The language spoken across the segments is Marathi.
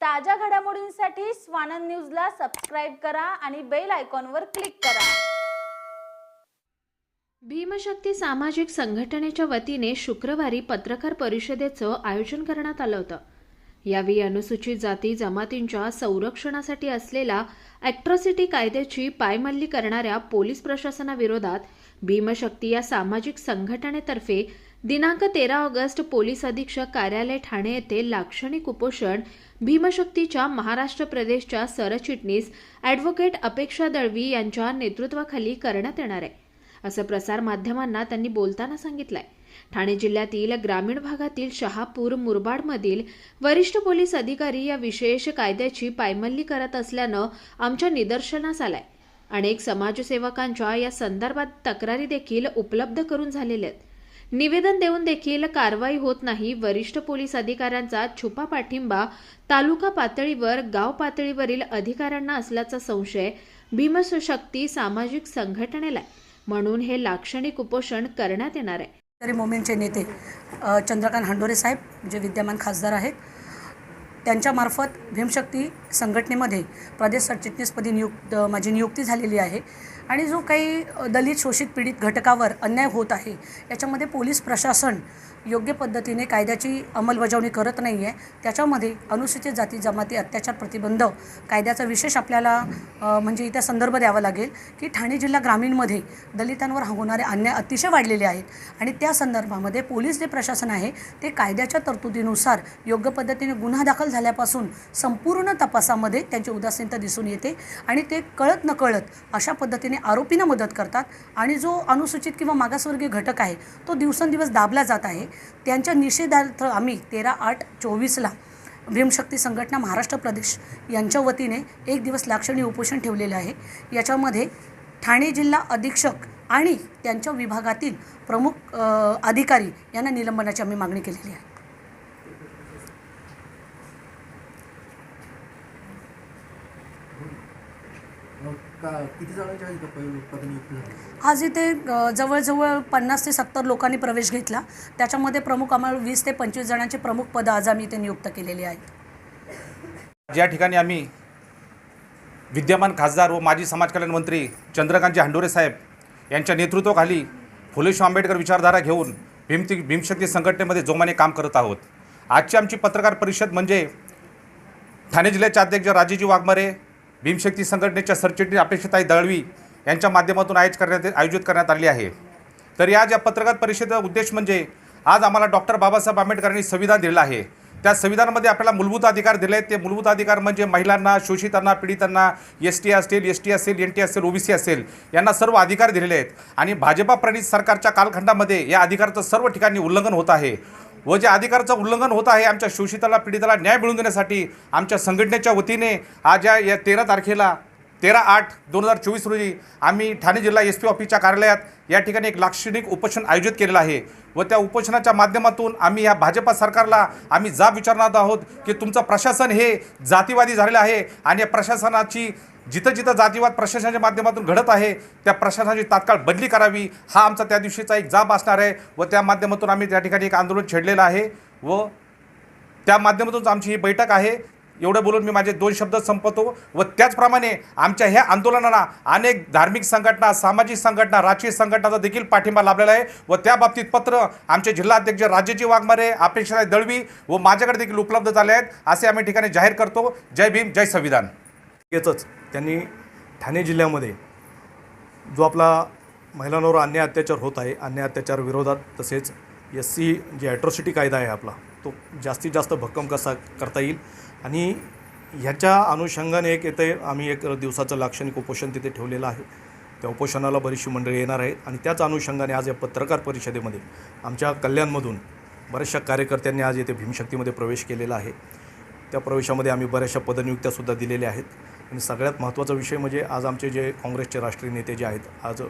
ताज्या घडामोडींसाठी स्वानंद न्यूजला सबस्क्राईब करा आणि बेल आयकॉनवर क्लिक करा. भीमशक्ती सामाजिक संघटनेच्या वतीने शुक्रवारी पत्रकार परिषदेचं आयोजन करण्यात आलं होतं. यावेळी अनुसूचित जाती जमातींच्या संरक्षणासाठी असलेला ॲक्ट्रॉसिटी कायद्याची पायमल्ली करणाऱ्या पोलीस प्रशासनाविरोधात भीमशक्ती या सामाजिक संघटनेतर्फे दिनांक तेरा ऑगस्ट पोलीस अधीक्षक कार्यालय ठाणे येथे लाक्षणिक उपोषण भीमशक्तीच्या महाराष्ट्र प्रदेशच्या सरचिटणीस ॲडव्होकेट अपेक्षा दळवी यांच्या नेतृत्वाखाली करण्यात येणार आहे. असं प्रसार माध्यमांना त्यांनी बोलताना सांगितलंय. ठाणे जिल्ह्यातील ग्रामीण भागातील शहापूर मुरबाडमधील वरिष्ठ पोलीस अधिकारी या विशेष कायद्याची पायमल्ली करत असल्यानं आमच्या निदर्शनास आलाय. अनेक समाजसेवकांच्या या संदर्भात तक्रारी देखील उपलब्ध करून झालेल्या आहेत. निवेदन देऊन देखील कारवाई होत नाही. वरिष्ठ पोलीस अधिकाऱ्यांचा छुपा पाठिंबा तालुका पातळीवर गाव पातळीवरील अधिकाऱ्यांना असल्याचा संशय भीमशक्ती सामाजिक संघटनेला आहे. म्हणून हे लाक्षणिक उपोषण करण्यात येणार आहे. तरी मोमेंटचे नेते चंद्रकांत हांडोरे साहेब जे विद्यमान खासदार आहेत त्यांच्यामार्फत भीमशक्ती संघटनेमध्ये प्रदेश सरचिटणीसपदी नियुक्त माझी नियुक्ती झालेली आहे. आणि जो काही दलित शोषित पीडित घटकावर अन्याय होत आहे याच्यामध्ये पोलीस प्रशासन योग्य पद्धतीने कायद्याची अंमलबजावणी करत नाही आहे त्याच्यामध्ये अनुसूचित जाती जमाती अत्याचार प्रतिबंध कायद्याचा विशेष आपल्याला म्हणजे इथे संदर्भ द्यावा लागेल की ठाणे जिल्हा ग्रामीणमध्ये दलितांवर होणारे अन्याय अतिशय वाढलेले आहेत. आणि त्या संदर्भामध्ये पोलीस जे प्रशासन आहे ते कायद्याच्या तरतुदीनुसार योग्य पद्धतीने गुन्हा दाखल झाल्यापासून संपूर्ण तपासामध्ये त्यांची उदासीनता दिसून येते. आणि ते कळत नकळत अशा पद्धतीने आरोपींना मदत करतात आणि जो अनुसूचित किंवा मागासवर्गीय घटक आहे तो दिवसेंदिवस दाबला जात आहे. त्यांच्या निषेधार्थ आम्ही तेरा आठ चोवीसला भीमशक्ती संघटना महाराष्ट्र प्रदेश यांच्या वतीने एक दिवस लाक्षणीय उपोषण ठेवलेलं आहे. याच्यामध्ये ठाणे जिल्हा अधीक्षक आणि त्यांच्या विभागातील प्रमुख अधिकारी यांना निलंबनाची आम्ही मागणी केलेली आहे. का किती जणांच्या आहेत इथं पहिले पदनियुक्त झाले? आज इथे अ, जवळजवळ पन्नास ते सत्तर लोकांनी प्रवेश घेतला. त्याच्यामध्ये प्रमुख आम्हाला वीस ते पंचवीस जणांचे प्रमुख पदं आज आम्ही इथे नियुक्त केलेली आहेत. ज्या ठिकाणी आम्ही विद्यमान खासदार व माजी समाज कल्याण मंत्री चंद्रकांतजी हांडोरे साहेब यांच्या नेतृत्वाखाली फुलेश आंबेडकर विचारधारा घेऊन भीमती भीमशक्ती संघटनेमध्ये जोमाने काम करत आहोत. आजची आमची पत्रकार परिषद म्हणजे ठाणे जिल्ह्याचे अध्यक्ष राजेजी वाघमारे भीमशक्ती संघटनेच्या सरचिटणीस अपेक्षिताई दळवी यांच्या माध्यमातून आयोज करण्यात आयोजित करण्यात आली आहे. तर या ज्या पत्रकार परिषदेचा उद्देश म्हणजे आज आम्हाला डॉक्टर बाबासाहेब आंबेडकरांनी संविधान दिलं आहे. त्या संविधानामध्ये आपल्याला मूलभूत अधिकार दिले आहेत. ते मूलभूत अधिकार म्हणजे महिलांना शोषितांना पीडितांना एस टी असतील एस टी असेल एन टी असेल ओबीसी असेल यांना सर्व अधिकार दिलेले आहेत. आणि भाजपा प्रणित सरकारच्या कालखंडामध्ये या अधिकाराचं सर्व ठिकाणी उल्लंघन होत आहे. व ज्या अधिकाराचं उल्लंघन होत आहे आमच्या शोषिताला पीडिताला न्याय मिळवून देण्यासाठी आमच्या संघटनेच्या वतीने आज या या तेरा तारखेला तेरा आठ दोन हजार चोवीस रोजी आम्ही ठाणे जिल्हा एस पी ऑफिसच्या कार्यालयात या ठिकाणी एक लाक्षणिक उपोषण आयोजित केलेलं आहे. व त्या उपोषणाच्या माध्यमातून आम्ही या भाजपा सरकारला आम्ही जाब विचारणार आहोत की तुमचं प्रशासन हे जातीवादी झालेलं आहे आणि या प्रशासनाची जिथं जिथं जातीवाद प्रशासनाच्या माध्यमातून घडत आहे त्या प्रशासनाची तात्काळ बदली करावी हा आमचा त्या दिवशीचा एक जाब असणार आहे व त्या माध्यमातून आम्ही त्या ठिकाणी एक आंदोलन छेडलेलं आहे व त्या माध्यमातून आमची ही बैठक आहे. एवढं बोलून मी माझे दोन शब्द संपवतो व त्याचप्रमाणे आमच्या ह्या आंदोलनाला अनेक धार्मिक संघटना सामाजिक संघटना राजकीय संघटनाचा देखील पाठिंबा लाभलेला आहे व त्या बाबतीत पत्र आमचे जिल्हाध्यक्ष राजेजी वाघमारे अपेक्षा दळवी व माझ्याकडे देखील उपलब्ध झाले आहेत असे आम्ही ठिकाणी जाहीर करतो. जय भीम जय संविधान. लगेचच त्यांनी ठाणे जिल्ह्यामध्ये जो आपला महिलांवर अन्याय अत्याचार होत आहे अन्याय अत्याचार विरोधात तसेच एस सी जे ॲट्रॉसिटी कायदा आहे आपला तो जास्तीत जास्त भक्कम कसा करता येईल? आणि ह्याच्या अनुषंगाने एक येते आम्ही एक दिवसाचं लाक्षणिक उपोषण तिथे ठेवलेलं आहे. त्या उपोषणाला बरीचशी मंडळी येणार आहेत आणि त्याच अनुषंगाने आज या पत्रकार परिषदेमध्ये आमच्या कल्याणमधून बऱ्याचशा कार्यकर्त्यांनी आज येथे भीमशक्तीमध्ये प्रवेश केलेला आहे. त्या प्रवेशामध्ये आम्ही बऱ्याचशा पदनियुक्त्यासुद्धा दिलेल्या आहेत. आणि सगळ्यात महत्त्वाचा विषय म्हणजे आज आमचे जे काँग्रेसचे राष्ट्रीय नेते जे आहेत आज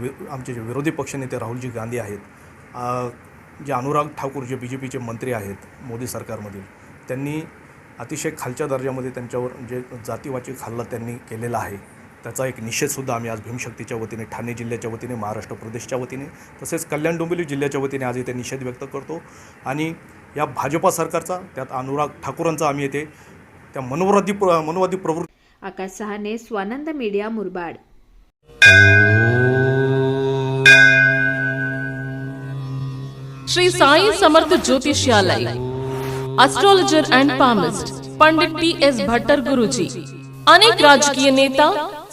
वि आमचे जे विरोधी पक्षनेते राहुलजी गांधी आहेत जे अनुराग ठाकूर जे बी जे पीचे मंत्री आहेत मोदी सरकारमधील त्यांनी अतिशय खालच्या दर्जामध्ये त्यांच्यावर जे जातीवाचक हल्ला त्यांनी केलेला आहे त्याचा एक निषेधसुद्धा आम्ही आज भीमशक्तीच्या वतीने ठाणे जिल्ह्याच्या वतीने महाराष्ट्र प्रदेशच्या वतीने तसेच कल्याण डोंबिवली जिल्ह्याच्या वतीने आज इथे निषेध व्यक्त करतो. आणि या भाजपा सरकारचा त्यात अनुराग ठाकूरांचा आम्ही येथे त्या मनोवादी मनोवादी प्रवृत्ती. Akash Sahane Swanand media Murbad. Shri Sai Samarth Jyotishalay astrologer and palmist Pandit T S Bhattar Guruji अनेक राजकीय नेता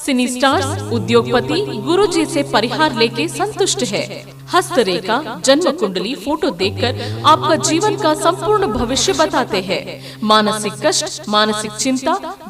सिनी स्टार्स उद्योगपति गुरुजी से परिहार लेके संतुष्ट है। हस्तरेखा जन्म कुंडली फोटो देखकर आपका जीवन का संपूर्ण भविष्य बताते हैं। मानसिक कष्ट मानसिक चिंता